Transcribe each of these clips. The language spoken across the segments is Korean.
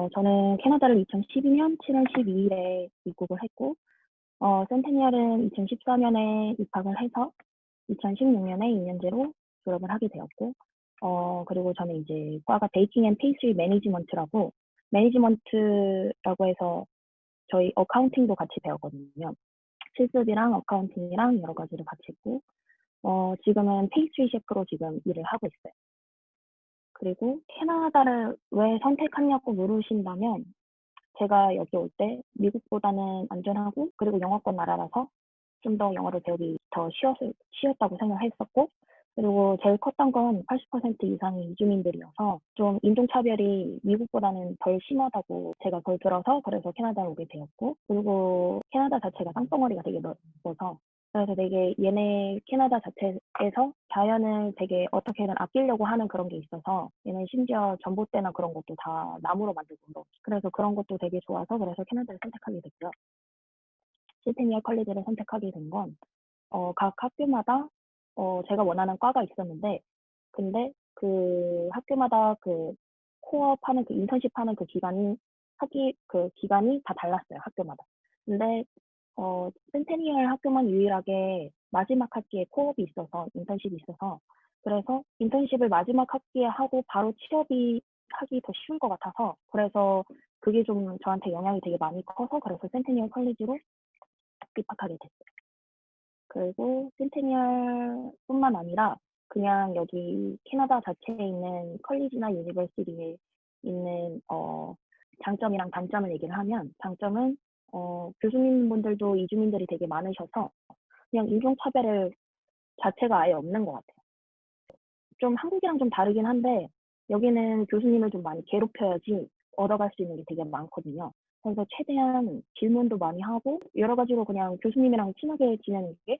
어, 저는 캐나다를 2012년 7월 12일에 입국을 했고, 어, 센테니얼은 2014년에 입학을 해서 2016년에 2년제로 졸업을 하게 되었고, 어, 그리고 저는 이제 과가 베이킹 앤 페이스트리 매니지먼트라고, 매니지먼트라고 해서 저희 어카운팅도 같이 배웠거든요. 실습이랑 어카운팅이랑 여러 가지를 같이 했고, 어, 지금은 페이스트리 셰프로 지금 일을 하고 있어요. 그리고 캐나다를 왜 선택했냐고 물으신다면 제가 여기 올 때 미국보다는 안전하고 그리고 영어권 나라라서 좀 더 영어를 배우기 더 쉬웠, 쉬웠다고 생각했었고 그리고 제일 컸던 건 80% 이상이 이주민들이어서 좀 인종차별이 미국보다는 덜 심하다고 제가 그걸 들어서 그래서 캐나다에 오게 되었고 그리고 캐나다 자체가 땅덩어리가 되게 넓어서 그래서 되게 얘네 캐나다 자체에서 자연을 되게 어떻게든 아끼려고 하는 그런 게 있어서 얘는 심지어 전봇대나 그런 것도 다 나무로 만들고 그래서 그런 것도 되게 좋아서 그래서 캐나다를 선택하게 됐고요. 시테니얼 컬리지를 선택하게 된건 어, 각 학교마다 어, 제가 원하는 과가 있었는데 근데 그 학교마다 그 코업 하는 그 인턴십 하는 그 기간이 학기 그 기간이 다 달랐어요 학교마다 근데 어, 센테니얼 학교만 유일하게 마지막 학기에 코업이 있어서 인턴십이 있어서 그래서 인턴십을 마지막 학기에 하고 바로 취업이 하기 더 쉬울 것 같아서 그래서 그게 좀 저한테 영향이 되게 많이 커서 그래서 센테니얼 컬리지로 입학하게 됐어요. 그리고 센테니얼뿐만 아니라 그냥 여기 캐나다 자체에 있는 컬리지나 유니버시티에 있는 어, 장점이랑 단점을 얘기를 하면 장점은 어, 교수님분들도 이주민들이 되게 많으셔서 그냥 인종차별을 자체가 아예 없는 것 같아요. 좀 한국이랑 좀 다르긴 한데 여기는 교수님을 좀 많이 괴롭혀야지 얻어갈 수 있는 게 되게 많거든요. 그래서 최대한 질문도 많이 하고 여러 가지로 그냥 교수님이랑 친하게 지내는 게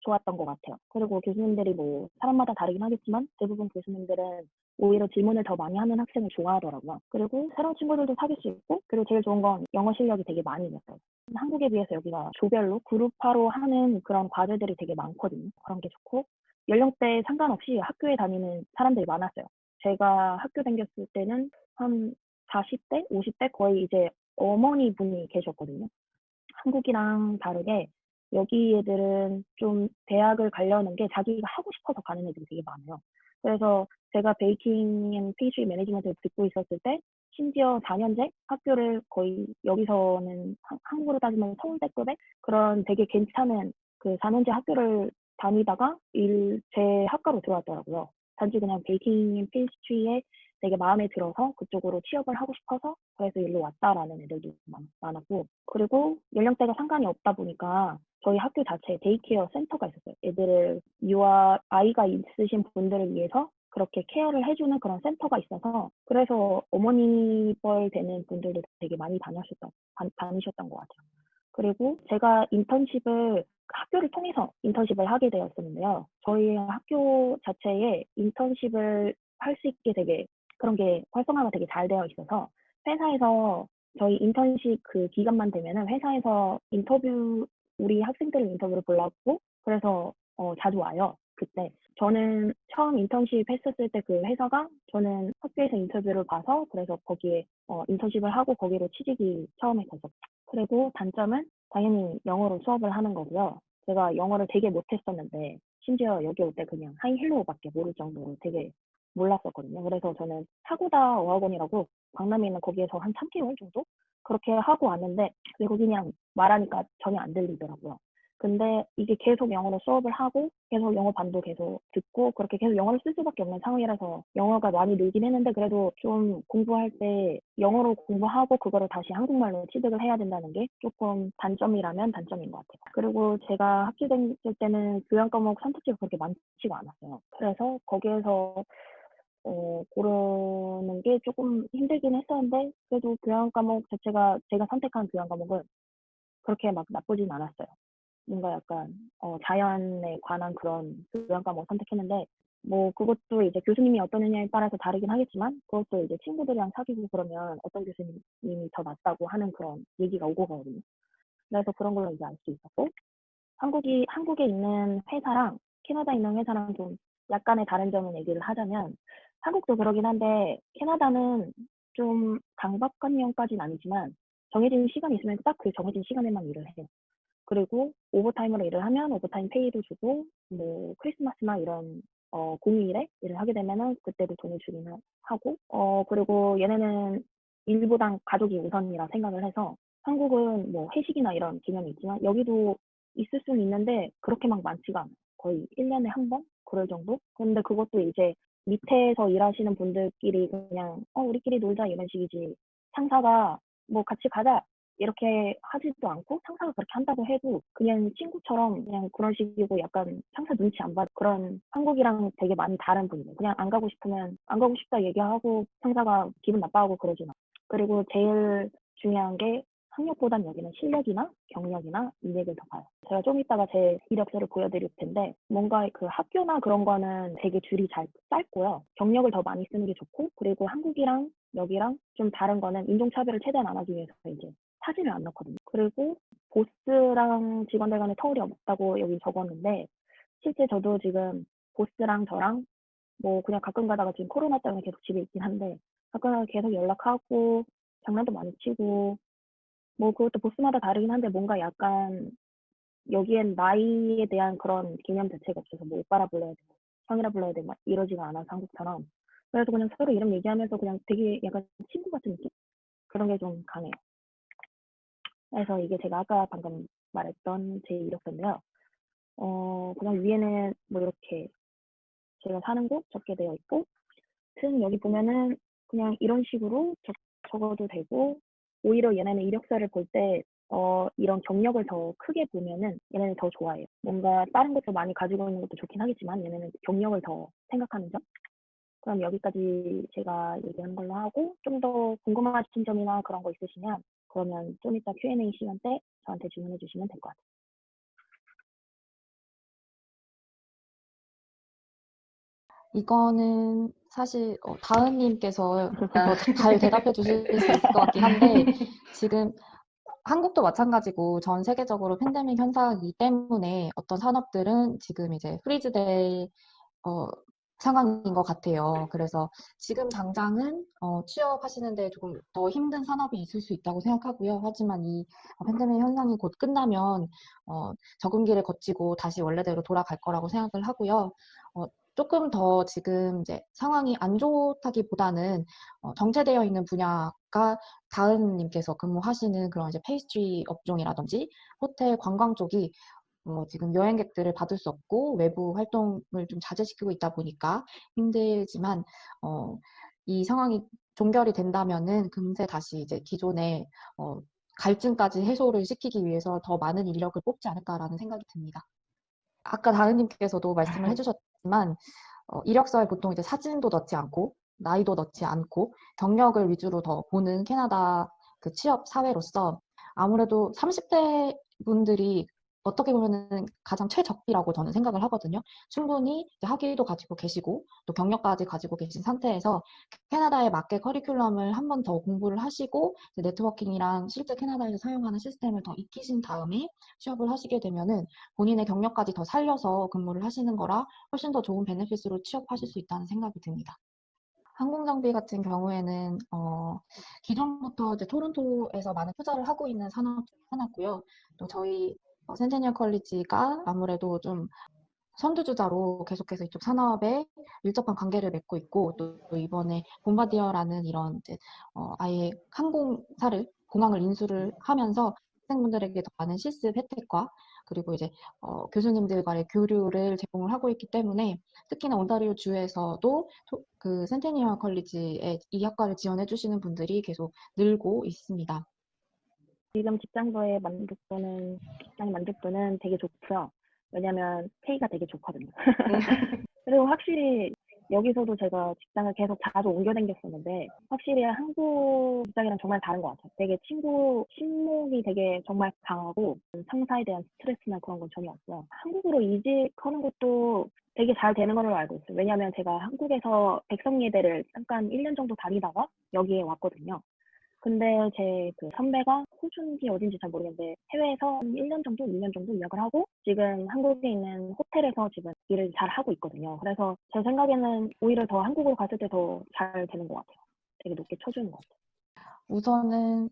좋았던 것 같아요. 그리고 교수님들이 뭐 사람마다 다르긴 하겠지만 대부분 교수님들은 오히려 질문을 더 많이 하는 학생을 좋아하더라고요. 그리고 새로운 친구들도 사귈 수 있고 그리고 제일 좋은 건 영어 실력이 되게 많이 늘어요. 한국에 비해서 여기가 조별로 그룹화로 하는 그런 과제들이 되게 많거든요. 그런 게 좋고 연령대 상관없이 학교에 다니는 사람들이 많았어요. 제가 학교 다녔을 때는 한 40대, 50대 거의 이제 어머니 분이 계셨거든요. 한국이랑 다르게 여기 애들은 좀 대학을 가려는 게 자기가 하고 싶어서 가는 애들이 되게 많아요. 그래서 제가 베이킹 앤 페이스트리 매니지먼트를 듣고 있었을 때 심지어 4년제 학교를 거의 여기서는 한국으로 따지면 서울대급의 그런 되게 괜찮은 그 4년제 학교를 다니다가 일, 제 학과로 들어왔더라고요. 단지 그냥 베이킹 앤 페이스트리에 되게 마음에 들어서 그쪽으로 취업을 하고 싶어서 그래서 일로 왔다라는 애들도 많았고 그리고 연령대가 상관이 없다 보니까 저희 학교 자체에 데이케어 센터가 있었어요. 애들을 유아 아이가 있으신 분들을 위해서 그렇게 케어를 해주는 그런 센터가 있어서 그래서 어머니뻘 되는 분들도 되게 많이 다녔었던 다니셨던 것 같아요. 그리고 제가 인턴십을 학교를 통해서 인턴십을 하게 되었었는데요. 저희 학교 자체에 인턴십을 할 수 있게 되게 그런 게 활성화가 되게 잘 되어 있어서 회사에서 저희 인턴십 그 기간만 되면은 회사에서 인터뷰 우리 학생들을 인터뷰를 보려고 그래서 어, 자주 와요. 그때 저는 처음 인턴십 했었을 때 그 회사가 저는 학교에서 인터뷰를 봐서 그래서 거기에 어, 인턴십을 하고 거기로 취직이 처음에 됐었고 그리고 단점은 당연히 영어로 수업을 하는 거고요. 제가 영어를 되게 못했었는데 심지어 여기 올 때 그냥 하이 헬로우밖에 모를 정도로 되게 몰랐었거든요. 그래서 저는 사고다 어학원이라고 강남에 있는 거기에서 한 3개월 정도 그렇게 하고 왔는데 외국인이랑 말하니까 전혀 안 들리더라고요. 근데 이게 계속 영어로 수업을 하고 계속 영어 반도 계속 듣고 그렇게 계속 영어를 쓸 수밖에 없는 상황이라서 영어가 많이 늘긴 했는데 그래도 좀 공부할 때 영어로 공부하고 그거를 다시 한국말로 취득을 해야 된다는 게 조금 단점이라면 단점인 것 같아요. 그리고 제가 다닐 때는 교양 과목 선택지가 그렇게 많지가 않았어요. 그래서 거기에서 어, 고르는 게 조금 힘들긴 했었는데 그래도 교양 과목 자체가 제가 선택한 교양 과목은 그렇게 막 나쁘진 않았어요. 뭔가 약간 어, 자연에 관한 그런 교양 과목 선택했는데 뭐 그것도 이제 교수님이 어떠느냐에 따라서 다르긴 하겠지만 그것도 이제 친구들이랑 사귀고 그러면 어떤 교수님이 더 낫다고 하는 그런 얘기가 오고 가거든요. 그래서 그런 걸로 이제 알 수 있었고 한국이 한국에 있는 회사랑 캐나다에 있는 회사랑 좀 약간의 다른 점을 얘기를 하자면 한국도 그러긴 한데 캐나다는 좀 강박관념까지는 아니지만 정해진 시간이 있으면 딱 그 정해진 시간에만 일을 해요. 그리고 오버타임으로 일을 하면 오버타임 페이도 주고 뭐 크리스마스나 이런 어 공휴일에 일을 하게 되면은 그때도 돈을 주기는 하고 어 그리고 얘네는 일보단 가족이 우선이라 생각을 해서 한국은 뭐 회식이나 이런 개념이 있지만 여기도 있을 수는 있는데 그렇게 막 많지가 않아요. 거의 1년에 한 번? 그럴 정도? 근데 그것도 이제 밑에서 일하시는 분들끼리 그냥 어 우리끼리 놀자 이런 식이지 상사가 뭐 같이 가자 이렇게 하지도 않고 상사가 그렇게 한다고 해도 그냥 친구처럼 그냥 그런 식이고 약간 상사 눈치 안받 그런 한국이랑 되게 많이 다른 분이에요. 그냥 안 가고 싶으면 안 가고 싶다 얘기하고 상사가 기분 나빠하고 않아요. 그리고 제일 중요한 게 학력보단 여기는 실력이나 경력이나 인맥을 더 봐요. 제가 좀 이따가 제 이력서를 보여드릴 텐데 뭔가 그 학교나 그런 거는 되게 줄이 잘 짧고요. 경력을 더 많이 쓰는 게 좋고 그리고 한국이랑 여기랑 좀 다른 거는 인종차별을 최대한 안 하기 위해서 이제 사진을 안 넣거든요. 그리고 보스랑 직원들 간에 터울이 없다고 여기 적었는데 실제 저도 지금 보스랑 저랑 뭐 그냥 가끔 가다가 지금 코로나 때문에 계속 집에 있긴 한데 가끔 가다 계속 연락하고 장난도 많이 치고 뭐 그것도 보스마다 다르긴 한데 뭔가 약간 여기엔 나이에 대한 그런 개념 자체가 없어서 뭐 오빠라 불러야 되고 형이라 불러야 되고 막 이러지가 않아서 한국처럼 그래서 그냥 서로 이름 얘기하면서 그냥 되게 약간 친구 같은 느낌 그런 게 좀 강해요. 그래서 이게 제가 아까 방금 말했던 제 이력서인데요. 어 그냥 위에는 뭐 이렇게 제가 사는 곳 적게 되어 있고 튼 여기 보면은 그냥 이런 식으로 적, 적어도 되고 오히려 얘네는 이력서를 볼때 어, 이런 경력을 더 크게 보면은 얘네는 더 좋아해요. 뭔가 다른 것도 많이 가지고 있는 것도 좋긴 하겠지만 얘네는 경력을 더 생각하는 점. 그럼 여기까지 제가 얘기하는 걸로 하고 좀 더 궁금하신 점이나 그런 거 있으시면 그러면 좀 이따 Q&A 시간 때 저한테 질문해 주시면 될 것 같아요. 이거는 사실 어, 다은님께서 잘 대답해 주실 수 있을 것 같긴 한데 지금 한국도 마찬가지고 전 세계적으로 팬데믹 현상이기 때문에 어떤 산업들은 지금 이제 프리즈될 어, 상황인 것 같아요. 그래서 지금 당장은 어, 취업하시는데 조금 더 힘든 산업이 있을 수 있다고 생각하고요. 하지만 이 팬데믹 현상이 곧 끝나면 어, 적응기를 거치고 다시 원래대로 돌아갈 거라고 생각을 하고요. 어, 조금 더 지금 이제 상황이 안 좋다기보다는 어, 정체되어 있는 분야가 다은님께서 근무하시는 그런 이제 페이스트리 업종이라든지 호텔 관광 쪽이 어, 지금 여행객들을 받을 수 없고 외부 활동을 좀 자제시키고 있다 보니까 힘들지만 어, 이 상황이 종결이 된다면은 금세 다시 이제 기존의 어, 갈증까지 해소를 시키기 위해서 더 많은 인력을 뽑지 않을까라는 생각이 듭니다. 아까 다은님께서도 말씀을 해주셨 지만 어, 이력서에 보통 이제 사진도 넣지 않고 나이도 넣지 않고 경력을 위주로 더 보는 캐나다 그 취업 사회로서 아무래도 30대 분들이 어떻게 보면은 가장 최적기라고 저는 생각을 하거든요. 충분히 학위도 가지고 계시고 또 경력까지 가지고 계신 상태에서 캐나다에 맞게 커리큘럼을 한 번 더 공부를 하시고 네트워킹이랑 실제 캐나다에서 사용하는 시스템을 더 익히신 다음에 취업을 하시게 되면은 본인의 경력까지 더 살려서 근무를 하시는 거라 훨씬 더 좋은 베네핏으로 취업하실 수 있다는 생각이 듭니다. 항공장비 같은 경우에는 어, 기존부터 이제 토론토에서 많은 투자를 하고 있는 산업 중 하나고요. 또 저희 어, 센테니얼 컬리지가 아무래도 좀 선두주자로 계속해서 이쪽 산업에 밀접한 관계를 맺고 있고 또 이번에 봄바디어라는 이런 이제 어, 아예 항공사를 공항을 인수를 하면서 학생분들에게 더 많은 실습 혜택과 그리고 이제 어, 교수님들과의 교류를 제공을 하고 있기 때문에 특히나 온타리오 주에서도 토, 그 센테니얼 컬리지에 이 학과를 지원해 주시는 분들이 계속 늘고 있습니다. 지금 직장도의 만족도는 직장 만족도는 되게 좋고요. 왜냐면 페이가 되게 좋거든요. 그리고 확실히 여기서도 제가 직장을 계속 자주 옮겨 다녔었는데 확실히 한국 직장이랑 정말 다른 것 같아요. 되게 친구 친목이 되게 정말 강하고 상사에 대한 스트레스나 그런 건 전혀 없어요. 한국으로 이직하는 것도 되게 잘 되는 걸로 알고 있어요. 왜냐하면 제가 한국에서 백성예대를 잠깐 1년 정도 다니다가 여기에 왔거든요. 근데 제 그 선배가 호주인지 어딘지 잘 모르겠는데 해외에서 1년 정도, 2년 정도 유학을 하고 지금 한국에 있는 호텔에서 지금 일을 잘 하고 있거든요. 그래서 제 생각에는 오히려 더 한국으로 갔을 때 더 잘 되는 것 같아요. 되게 높게 쳐주는 것 같아요. 우선은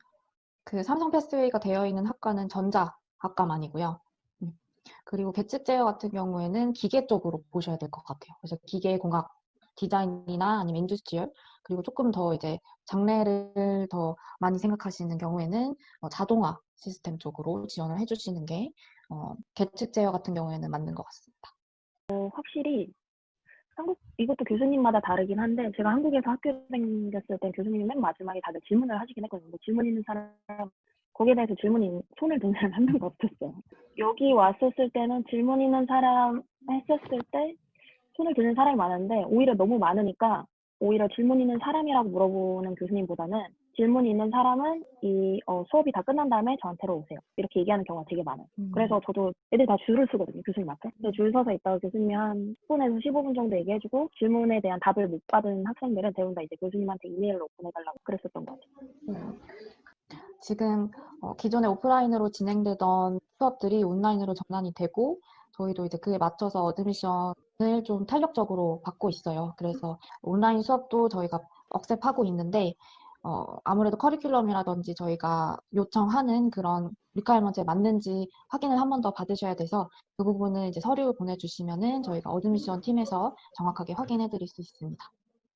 그 삼성 패스웨이가 되어 있는 학과는 전자 학과만이고요. 음. 그리고 계측 제어 같은 경우에는 기계 쪽으로 보셔야 될 것 같아요. 그래서 기계 공학 디자인이나 아니면 인두스트리얼 그리고 조금 더 이제 장래를 더 많이 생각하시는 경우에는 어, 자동화 시스템 쪽으로 지원을 해주시는 게 어, 계측 제어 같은 경우에는 맞는 것 같습니다. 어, 확실히 한국 이것도 교수님마다 다르긴 한데 제가 한국에서 학교 다녔을 때 교수님이 맨 마지막에 다들 질문을 하시긴 했거든요. 뭐 질문 있는 사람 거기에 대해서 질문 있, 손을 든 사람 한 명도 없었어요. 여기 왔었을 때는 질문 있는 사람 했었을 때 손을 드는 사람이 많은데 오히려 너무 많으니까 오히려 질문 있는 사람이라고 물어보는 교수님보다는 질문 있는 사람은 이 어, 수업이 다 끝난 다음에 저한테로 오세요. 이렇게 얘기하는 경우가 되게 많아요. 음. 그래서 저도 애들 다 줄을 서거든요, 교수님 앞에. 근데 줄 서서 있다가 교수님이 한 10분에서 15분 정도 얘기해주고 질문에 대한 답을 못 받은 학생들은 대부분 다 이제 교수님한테 이메일로 보내달라고 그랬었던 것 같아요. 음. 지금 어, 기존에 오프라인으로 진행되던 수업들이 온라인으로 전환이 되고 저희도 이제 그에 맞춰서 어드미션을 좀 탄력적으로 받고 있어요. 그래서 온라인 수업도 저희가 억셉하고 있는데 어, 아무래도 커리큘럼이라든지 저희가 요청하는 그런 리퀘어먼트에 맞는지 확인을 한 번 더 받으셔야 돼서 그 부분은 이제 서류 보내주시면은 저희가 어드미션 팀에서 정확하게 확인해 드릴 수 있습니다.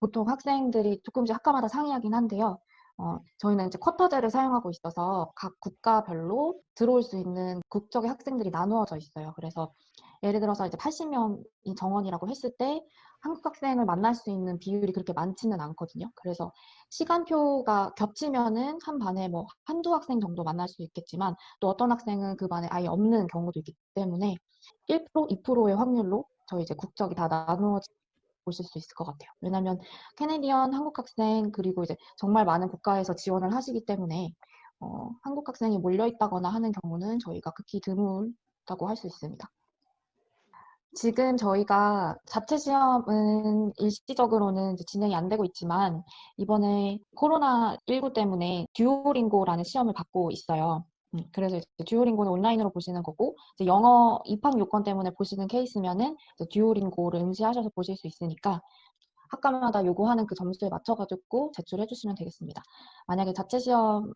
보통 학생들이 조금씩 학과마다 상이하긴 한데요. 어, 저희는 이제 쿼터제를 사용하고 있어서 각 국가별로 들어올 수 있는 국적의 학생들이 나누어져 있어요. 그래서 예를 들어서 이제 80명이 정원이라고 했을 때 한국 학생을 만날 수 있는 비율이 그렇게 많지는 않거든요. 그래서 시간표가 겹치면은 한 반에 뭐 한두 학생 정도 만날 수 있겠지만 또 어떤 학생은 그 반에 아예 없는 경우도 있기 때문에 1% 2%의 확률로 저희 이제 국적이 다 나누어져 보실 수 있을 것 같아요. 왜냐하면 캐네디언 한국 학생 그리고 이제 정말 많은 국가에서 지원을 하시기 때문에 어, 한국 학생이 몰려 있다거나 하는 경우는 저희가 극히 드물다고 할 수 있습니다. 지금 저희가 자체 시험은 일시적으로는 진행이 안 되고 있지만 이번에 코로나19 때문에 듀오링고라는 시험을 받고 있어요. 음, 그래서 듀오링고는 온라인으로 보시는 거고 영어 입학 요건 때문에 보시는 케이스면은 듀오링고를 응시하셔서 보실 수 있으니까 학과마다 요구하는 그 점수에 맞춰가지고 제출해 주시면 되겠습니다. 만약에 자체 시험을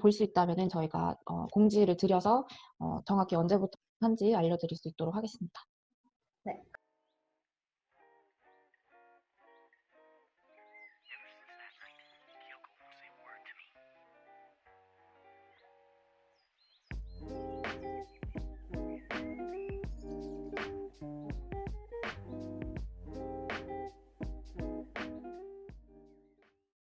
볼 수 있다면은 저희가 어, 공지를 드려서 어, 정확히 언제부터 한지 알려드릴 수 있도록 하겠습니다. Cool.